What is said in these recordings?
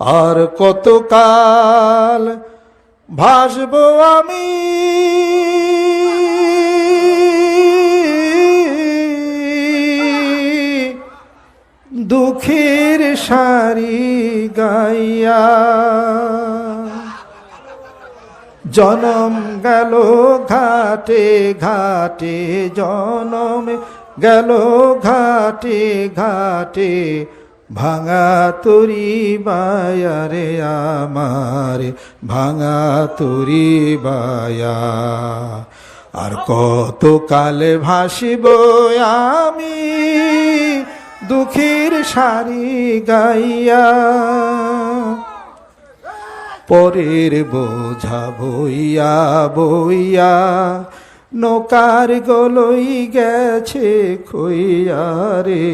আর কতকাল ভাসব আমি? দুঃখের সারি গাইয়া জনম গেল ঘাটে ঘাটে, জনম গেল ঘাটে ঘাটে ভাঙা তুরি বায়ারে আমার, ভাঙা তুরি বায়া। আর কত কালে ভাসিব আমি দুঃখের সারি গাইয়া। পরের বোঝা বইয়া বইয়া, নৌকার গলই গেছে খইয়া রে।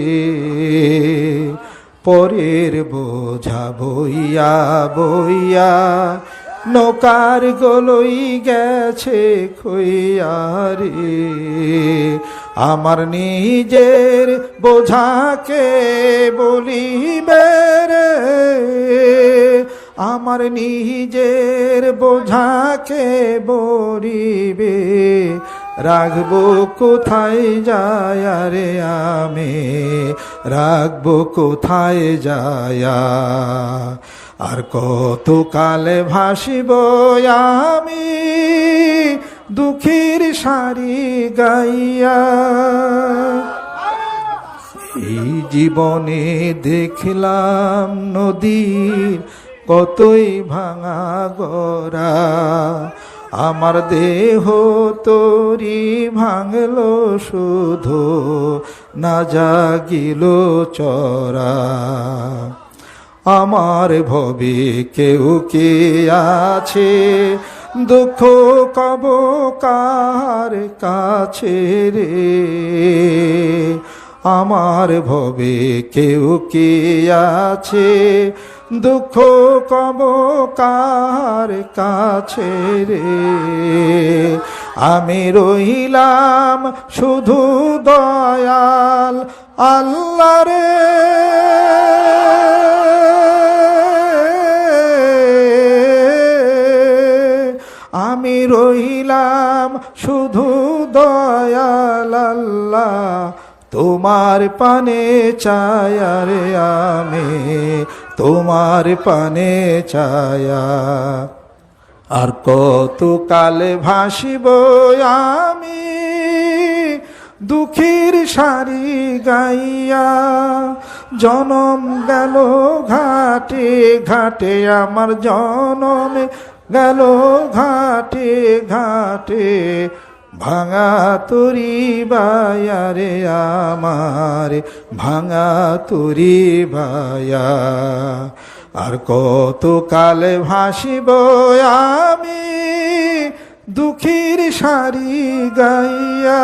পরের বোঝা বইয়া বইয়া, নৌকার গলই গেছে খইয়া রে আমার নিজের বোঝাকে বলিবে রে, আমার নিজের বোঝাকে বরিবে রাখব কোথায় যায় রে আমি? রাখব কোথায় যায়া আর কত কালে ভাসিব আমি দুঃখের সারি গাইয়া? এই জীবনে দেখলাম নদীর কতই ভাঙা গড়া। আমার দেহ তরি ভাঙলো শুধু, না জাগিল চরা। আমার ভবে কেউ কে আছে? দুঃখ কব কার কাছে রে? আমার ভবে কেউ কে আছে? দুঃখ কব কার কাছে রে? আমি রহিলাম শুধু দয়াল আল্লাহ রে। আমি রহিলাম শুধু দয়াল আল্লাহ। তোমার পানে চায়ারে আমি, তোমার পানে ছায়া। আর কত কালে ভাসিব আমি, দুঃখীর সারি গাইয়া। জনম গেল ঘাটে ঘাটে, আমার জনমে গেল ঘাটে ঘাটে। ভাঙা তুরি বায়ারে আমার, ভাঙা তুরি বায়া। আর কত কালে ভাসিব আমি দুঃখীর সারি গাইয়া।